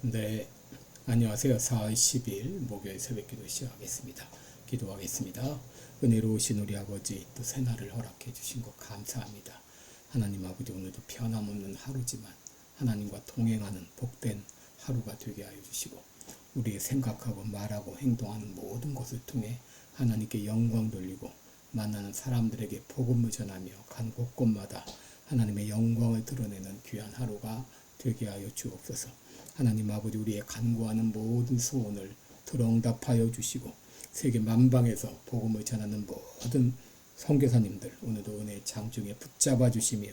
네, 안녕하세요. 4월 10일 목요일 새벽기도 시작하겠습니다. 기도하겠습니다. 은혜로우신 우리 아버지 또 새날을 허락해 주신 것 감사합니다. 하나님 아버지 오늘도 변함없는 하루지만 하나님과 동행하는 복된 하루가 되게 하여 주시고 우리의 생각하고 말하고 행동하는 모든 것을 통해 하나님께 영광 돌리고 만나는 사람들에게 복음을 전하며 간 곳곳마다 하나님의 영광을 드러내는 귀한 하루가 되게 하여 주옵소서. 하나님 아버지 우리의 간구하는 모든 소원을 들응답하여 주시고 세계 만방에서 복음을 전하는 모든 선교사님들 오늘도 은혜 장중에 붙잡아 주시며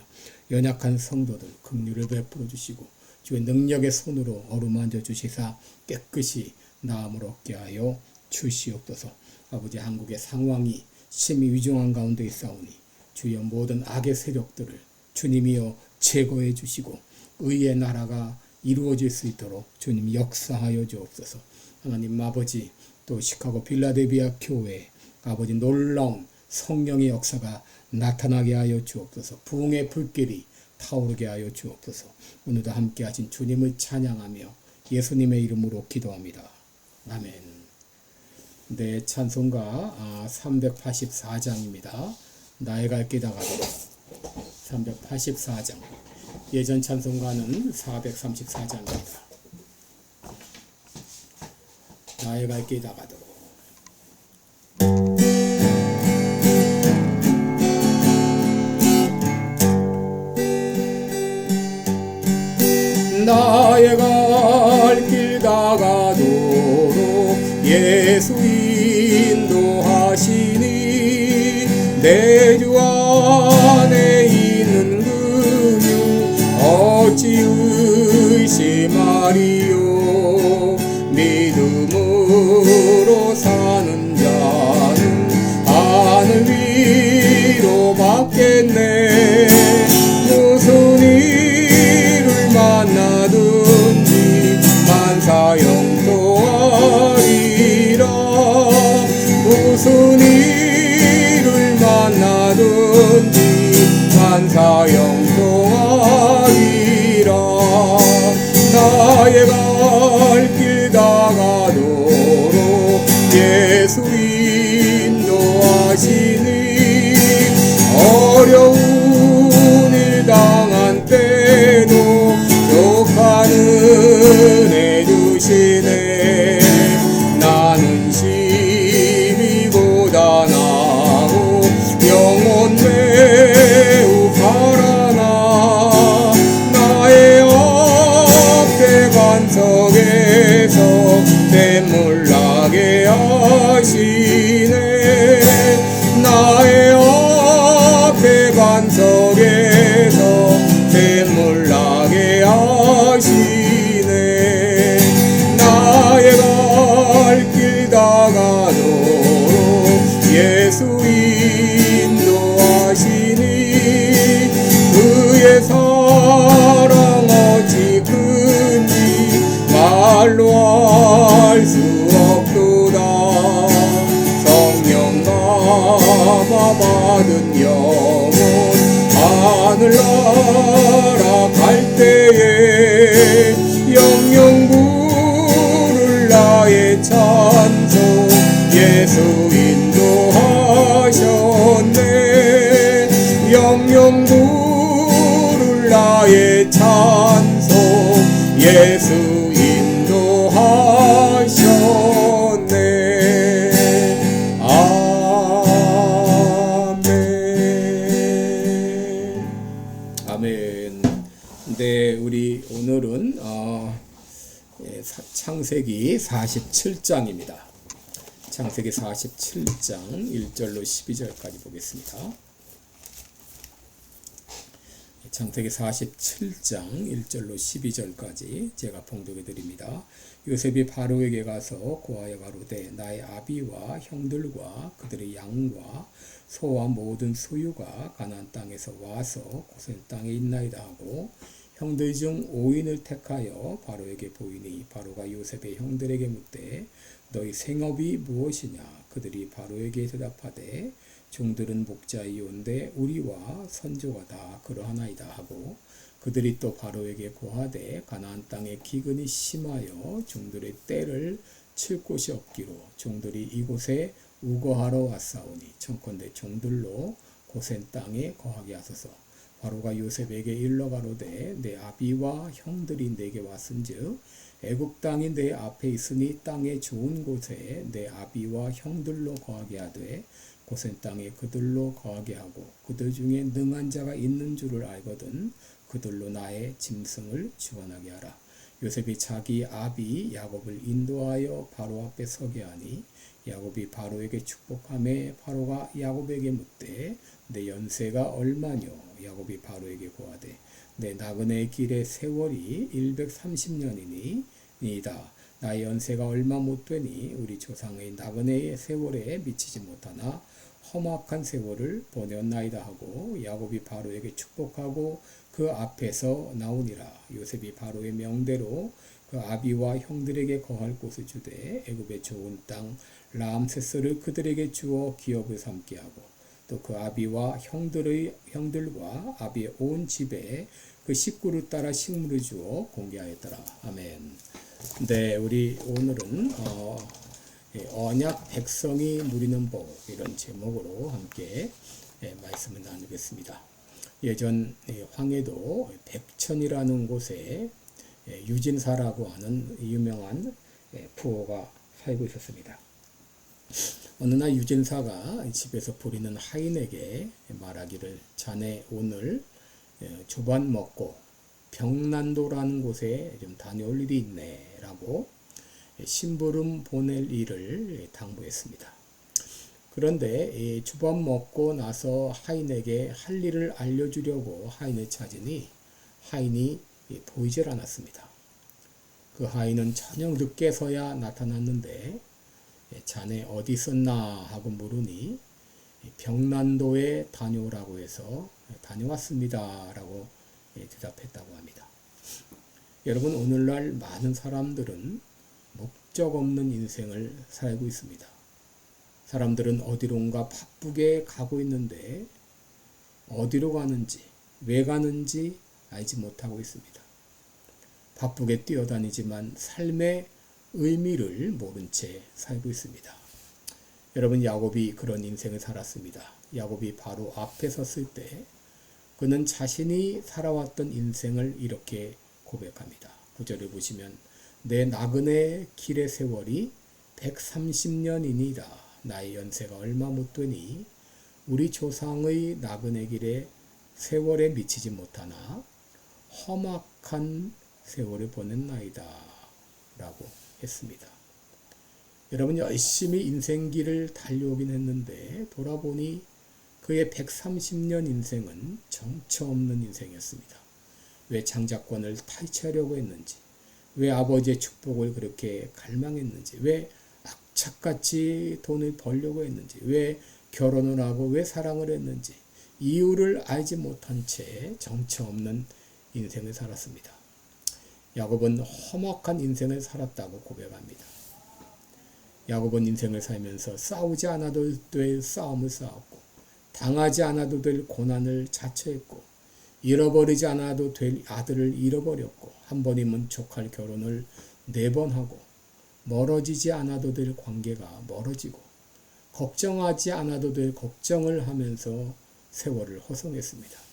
연약한 성도들 긍휼을 베풀어 주시고 주의 능력의 손으로 어루만져 주시사 깨끗이 나음을 얻게 하여 주시옵소서. 아버지 한국의 상황이 심히 위중한 가운데 있사오니 주여 모든 악의 세력들을 주님이여 제거해 주시고 의의 나라가 이루어질 수 있도록 주님 역사하여 주옵소서. 하나님 아버지 또 시카고 빌라델비아 교회 아버지 놀라운 성령의 역사가 나타나게 하여 주옵소서. 부흥의 불길이 타오르게 하여 주옵소서. 오늘도 함께 하신 주님을 찬양하며 예수님의 이름으로 기도합니다. 아멘. 네, 찬송가 아, 384장입니다. 나의 갈 길다 가도록 384장. 예전 찬송가는 434장입니다. 나의 갈 길다 가도록 나의 갈길 다가도록 예수 인 받겠 앞에 반석에서 샘물 나게 하시 하늘나라 네 우리 오늘은 어, 예, 사- 창세기 47장입니다 창세기 47장 1절로 12절까지 보겠습니다 창세기 47장 1절로 12절까지 제가 봉독해 드립니다. 요셉이 바로에게 가서 고하여 가로되 나의 아비와 형들과 그들의 양과 소와 모든 소유가 가나안 땅에서 와서 고센 땅에 있나이다 하고 형들 중 5인을 택하여 바로에게 보이니 바로가 요셉의 형들에게 묻되 너희 생업이 무엇이냐? 그들이 바로에게 대답하되 종들은 목자이온데 우리와 선조가 다. 그러하나이다. 하고 그들이 또 바로에게 고하되 가나안 땅에 기근이 심하여 종들의 때를 칠 곳이 없기로 종들이 이곳에 우거하러 왔사오니 청컨대 종들로 고센 땅에 거하게 하소서 바로가 요셉에게 일러 가로되 내 아비와 형들이 내게 왔은즉 애굽 땅이 내 앞에 있으니 땅의 좋은 곳에 내 아비와 형들로 거하게 하되 고센 땅에 그들로 거하게 하고 그들 중에 능한 자가 있는 줄을 알거든 그들로 나의 짐승을 주관하게 하라. 요셉이 자기 아비 야곱을 인도하여 바로 앞에 서게 하니 야곱이 바로에게 축복함에 바로가 야곱에게 묻되 내 연세가 얼마뇨? 야곱이 바로에게 고하되 내 나그네 길의 세월이 130년이니 이다. 나의 연세가 얼마 못 되니 우리 조상의 나그네의 세월에 미치지 못하나 험악한 세월을 보내었나이다 하고 야곱이 바로에게 축복하고 그 앞에서 나오니라. 요셉이 바로의 명대로 그 아비와 형들에게 거할 곳을 주되 애굽의 좋은 땅 라암세스를 그들에게 주어 기업을 삼게 하고 또 그 아비와 형들의 형들과 아비의 온 집에 그 식구를 따라 식물을 주어 공개하였더라 아멘. 네, 우리 오늘은 어, 예, 언약 백성이 누리는 복 이런 제목으로 함께 예, 말씀을 나누겠습니다. 예전 예, 황해도 백천이라는 곳에 예, 유진사라고 하는 유명한 예, 부호가 살고 있었습니다. 어느 날 유진사가 집에서 부리는 하인에게 말하기를 자네 오늘 예, 조반 먹고 병난도라는 곳에 좀 다녀올 일이 있네라고 심부름 보낼 일을 당부했습니다. 그런데 이 주밥 먹고 나서 하인에게 할 일을 알려주려고 하인을 찾으니 하인이 보이질 않았습니다. 그 하인은 저녁 늦게서야 나타났는데 자네 어디 있었나 하고 물으니 병난도에 다녀오라고 해서 다녀왔습니다. 라고 대답했다고 합니다. 여러분, 오늘날 많은 사람들은 목적 없는 인생을 살고 있습니다. 사람들은 어디론가 바쁘게 가고 있는데 어디로 가는지, 왜 가는지 알지 못하고 있습니다. 바쁘게 뛰어다니지만 삶의 의미를 모른 채 살고 있습니다. 여러분 야곱이 그런 인생을 살았습니다. 야곱이 바로 앞에 섰을 때 그는 자신이 살아왔던 인생을 이렇게 고백합니다. 구절을 보시면 내 나그네 길의 세월이 130년이니라 나의 연세가 얼마 못 되니 우리 조상의 나그네 길의 세월에 미치지 못하나 험악한 세월을 보냈나이다 라고 했습니다. 여러분 열심히 인생길을 달려오긴 했는데 돌아보니 그의 130년 인생은 정처 없는 인생이었습니다. 왜 장자권을 탈취하려고 했는지, 왜 아버지의 축복을 그렇게 갈망했는지, 왜 악착같이 돈을 벌려고 했는지, 왜 결혼을 하고 왜 사랑을 했는지, 이유를 알지 못한 채 정처 없는 인생을 살았습니다. 야곱은 험악한 인생을 살았다고 고백합니다. 야곱은 인생을 살면서 싸우지 않아도 될 싸움을 싸웠고 당하지 않아도 될 고난을 자처했고 잃어버리지 않아도 될 아들을 잃어버렸고 한 번이면 족할 결혼을 네 번 하고 멀어지지 않아도 될 관계가 멀어지고 걱정하지 않아도 될 걱정을 하면서 세월을 허송했습니다.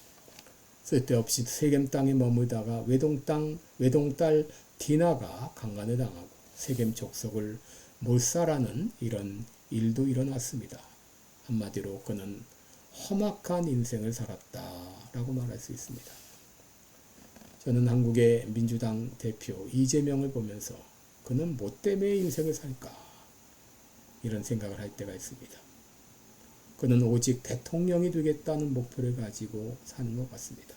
쓸데없이 세겜 땅에 머물다가 외동 땅 외동딸 디나가 강간을 당하고 세겜 족속을 몰살하는 이런 일도 일어났습니다. 한마디로 그는 험악한 인생을 살았다라고 말할 수 있습니다. 저는 한국의 민주당 대표 이재명을 보면서 그는 뭐 때문에 인생을 살까 이런 생각을 할 때가 있습니다. 그는 오직 대통령이 되겠다는 목표를 가지고 사는 것 같습니다.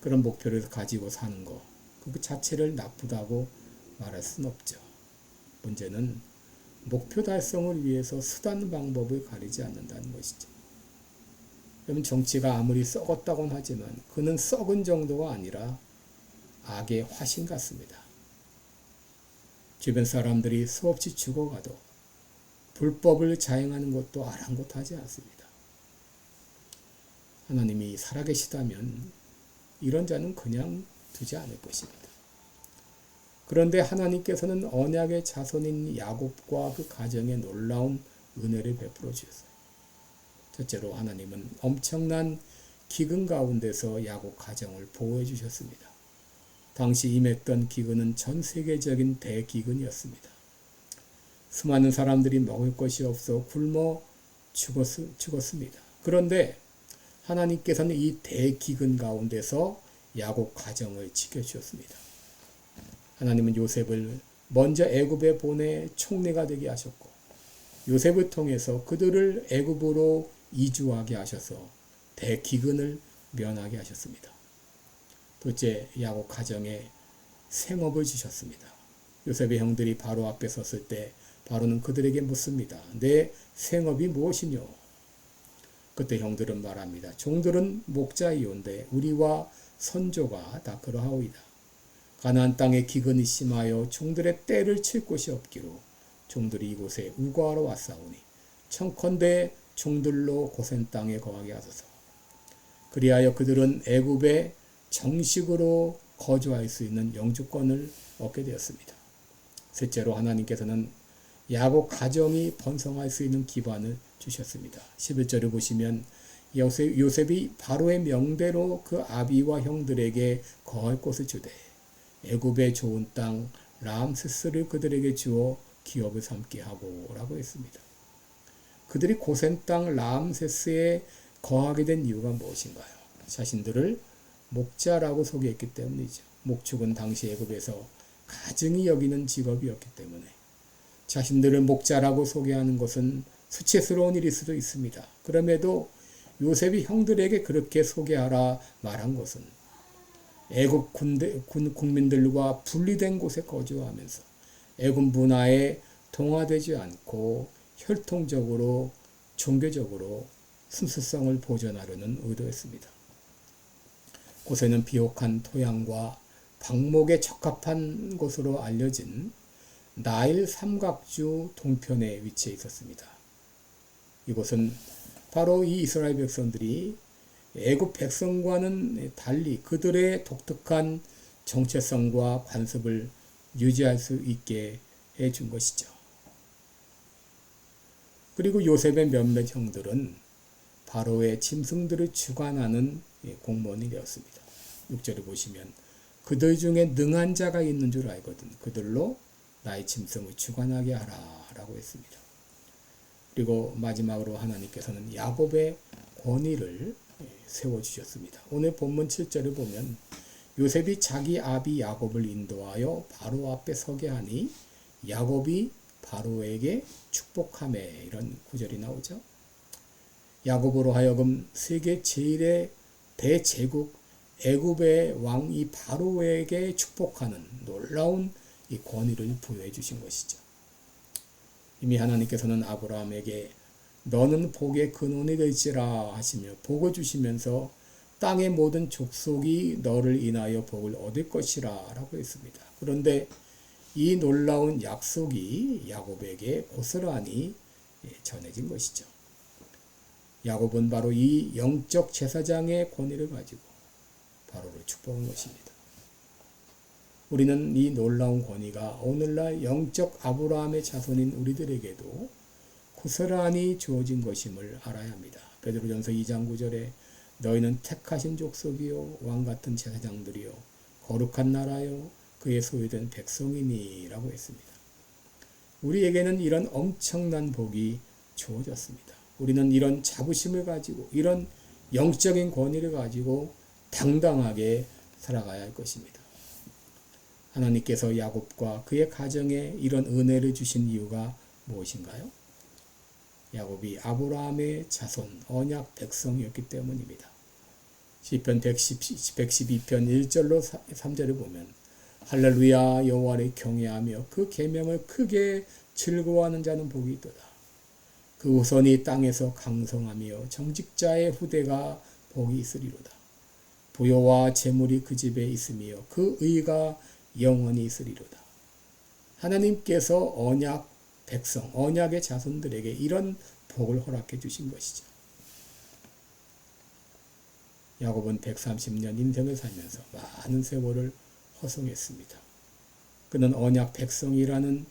그런 목표를 가지고 사는 것, 그 자체를 나쁘다고 말할 수는 없죠. 문제는 목표 달성을 위해서 수단 방법을 가리지 않는다는 것이죠. 여러분 정치가 아무리 썩었다곤 하지만 그는 썩은 정도가 아니라 악의 화신 같습니다. 주변 사람들이 수없이 죽어가도 불법을 자행하는 것도 아랑곳하지 않습니다. 하나님이 살아계시다면 이런 자는 그냥 두지 않을 것입니다. 그런데 하나님께서는 언약의 자손인 야곱과 그 가정에 놀라운 은혜를 베풀어 주셨어요. 첫째로 하나님은 엄청난 기근 가운데서 야곱 가정을 보호해 주셨습니다. 당시 임했던 기근은 전 세계적인 대기근이었습니다. 수많은 사람들이 먹을 것이 없어 굶어 죽었, 죽었습니다. 그런데 하나님께서는 이 대기근 가운데서 야곱 가정을 지켜주셨습니다. 하나님은 요셉을 먼저 애굽에 보내 총리가 되게 하셨고 요셉을 통해서 그들을 애굽으로 이주하게 하셔서 대기근을 면하게 하셨습니다. 둘째 야곱 가정에 생업을 주셨습니다. 요셉의 형들이 바로 앞에 섰을 때 바로는 그들에게 묻습니다. 내 생업이 무엇이뇨? 그때 형들은 말합니다. 종들은 목자이온데 우리와 선조가 다 그러하오이다. 가나안 땅에 기근이 심하여 종들의 때를 칠 곳이 없기로 종들이 이곳에 우거하러 왔사오니 청컨대 종들로 고센 땅에 거하게 하소서. 그리하여 그들은 애굽에 정식으로 거주할 수 있는 영주권을 얻게 되었습니다. 셋째로 하나님께서는 야곱 가정이 번성할 수 있는 기반을 주셨습니다. 11절을 보시면 요셉, 요셉이 바로의 명대로 그 아비와 형들에게 거할 곳을 주되 애굽의 좋은 땅 람세스를 그들에게 주어 기업을 삼게 하고라고 했습니다. 그들이 고센 땅 람세스에 거하게 된 이유가 무엇인가요? 자신들을 목자라고 소개했기 때문이죠. 목축은 당시 애굽에서 가증히 여기는 직업이었기 때문에 자신들을 목자라고 소개하는 것은 수치스러운 일일 수도 있습니다. 그럼에도 요셉이 형들에게 그렇게 소개하라 말한 것은 애굽 군대, 군, 국민들과 분리된 곳에 거주하면서 애굽 문화에 동화되지 않고 혈통적으로 종교적으로 순수성을 보존하려는 의도였습니다. 곳에는 비옥한 토양과 방목에 적합한 곳으로 알려진 나일 삼각주 동편에 위치해 있었습니다. 이곳은 바로 이 이스라엘 백성들이 애굽 백성과는 달리 그들의 독특한 정체성과 관습을 유지할 수 있게 해준 것이죠. 그리고 요셉의 몇몇 형들은 바로의 짐승들을 주관하는 공무원이 되었습니다. 6절을 보시면 그들 중에 능한 자가 있는 줄 알거든 그들로 나의 짐승을 주관하게 하라 라고 했습니다. 그리고 마지막으로 하나님께서는 야곱의 권위를 세워 주셨습니다. 오늘 본문 7절을 보면 요셉이 자기 아비 야곱을 인도하여 바로 앞에 서게 하니 야곱이 바로에게 축복함에 이런 구절이 나오죠. 야곱으로 하여금 세계 제일의 대제국 애굽의 왕이 바로에게 축복하는 놀라운 이 권위를 부여해 주신 것이죠. 이미 하나님께서는 아브라함에게 너는 복의 근원이 될지라 하시며 복을 주시면서 땅의 모든 족속이 너를 인하여 복을 얻을 것이라 라고 했습니다. 그런데 이 놀라운 약속이 야곱에게 고스란히 전해진 것이죠. 야곱은 바로 이 영적 제사장의 권위를 가지고 바로를 축복한 것입니다. 우리는 이 놀라운 권위가 오늘날 영적 아브라함의 자손인 우리들에게도 고스란히 주어진 것임을 알아야 합니다. 베드로전서 2장 9절에 너희는 택하신 족속이요 왕 같은 제사장들이요 거룩한 나라요 그의 소유된 백성이니라고 했습니다. 우리에게는 이런 엄청난 복이 주어졌습니다. 우리는 이런 자부심을 가지고 이런 영적인 권위를 가지고 당당하게 살아가야 할 것입니다. 하나님께서 야곱과 그의 가정에 이런 은혜를 주신 이유가 무엇인가요? 야곱이 아브라함의 자손 언약 백성이었기 때문입니다. 시편 110, 112편 1절로 3절을 보면 할렐루야 여호와를 경외하며 그 계명을 크게 즐거워하는 자는 복이 있도다. 그 우선이 땅에서 강성하며 정직자의 후대가 복이 있으리로다. 부여와 재물이 그 집에 있으며 그 의가 영원히 있으리로다. 하나님께서 언약 백성, 언약의 자손들에게 이런 복을 허락해 주신 것이죠. 야곱은 130년 인생을 살면서 많은 세월을 허송했습니다. 그는 언약 백성이라는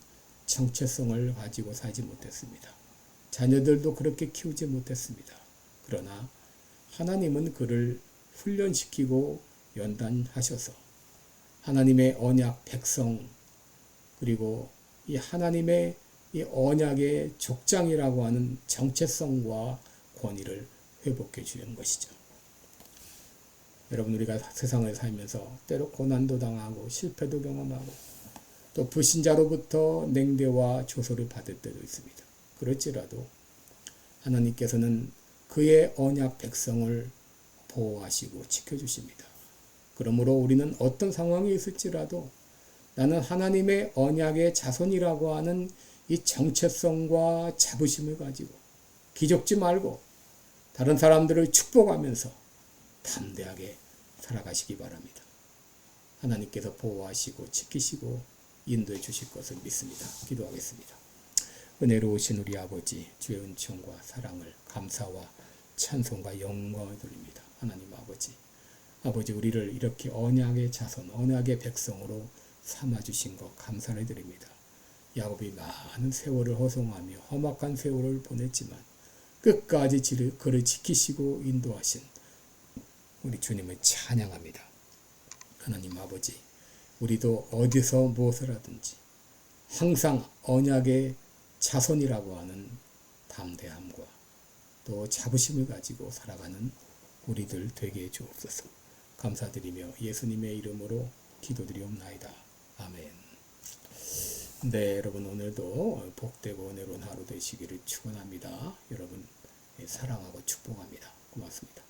정체성을 가지고 살지 못했습니다. 자녀들도 그렇게 키우지 못했습니다. 그러나 하나님은 그를 훈련시키고 연단하셔서 하나님의 언약 백성 그리고 이 하나님의 이 언약의 족장이라고 하는 정체성과 권위를 회복해 주는 것이죠. 여러분 우리가 세상을 살면서 때로 고난도 당하고 실패도 경험하고 또 불신자로부터 냉대와 조소를 받을 때도 있습니다. 그럴지라도 하나님께서는 그의 언약 백성을 보호하시고 지켜주십니다. 그러므로 우리는 어떤 상황이 있을지라도 나는 하나님의 언약의 자손이라고 하는 이 정체성과 자부심을 가지고 기죽지 말고 다른 사람들을 축복하면서 담대하게 살아가시기 바랍니다. 하나님께서 보호하시고 지키시고 인도해 주실 것을 믿습니다. 기도하겠습니다. 은혜로우신 우리 아버지 주의 은총과 사랑을 감사와 찬송과 영광을 돌립니다. 하나님 아버지 아버지 우리를 이렇게 언약의 자손 언약의 백성으로 삼아 주신 것 감사를 드립니다. 야곱이 많은 세월을 허송하며 험악한 세월을 보냈지만 끝까지 그를 지키시고 인도하신 우리 주님을 찬양합니다. 하나님 아버지, 우리도 어디서 무엇을 하든지 항상 언약의 자손이라고 하는 담대함과 또 자부심을 가지고 살아가는 우리들 되게 해 주옵소서. 감사드리며 예수님의 이름으로 기도드리옵나이다. 아멘. 네, 여러분 오늘도 복되고 은혜로운 하루 되시기를 축원합니다. 여러분 사랑하고 축복합니다. 고맙습니다.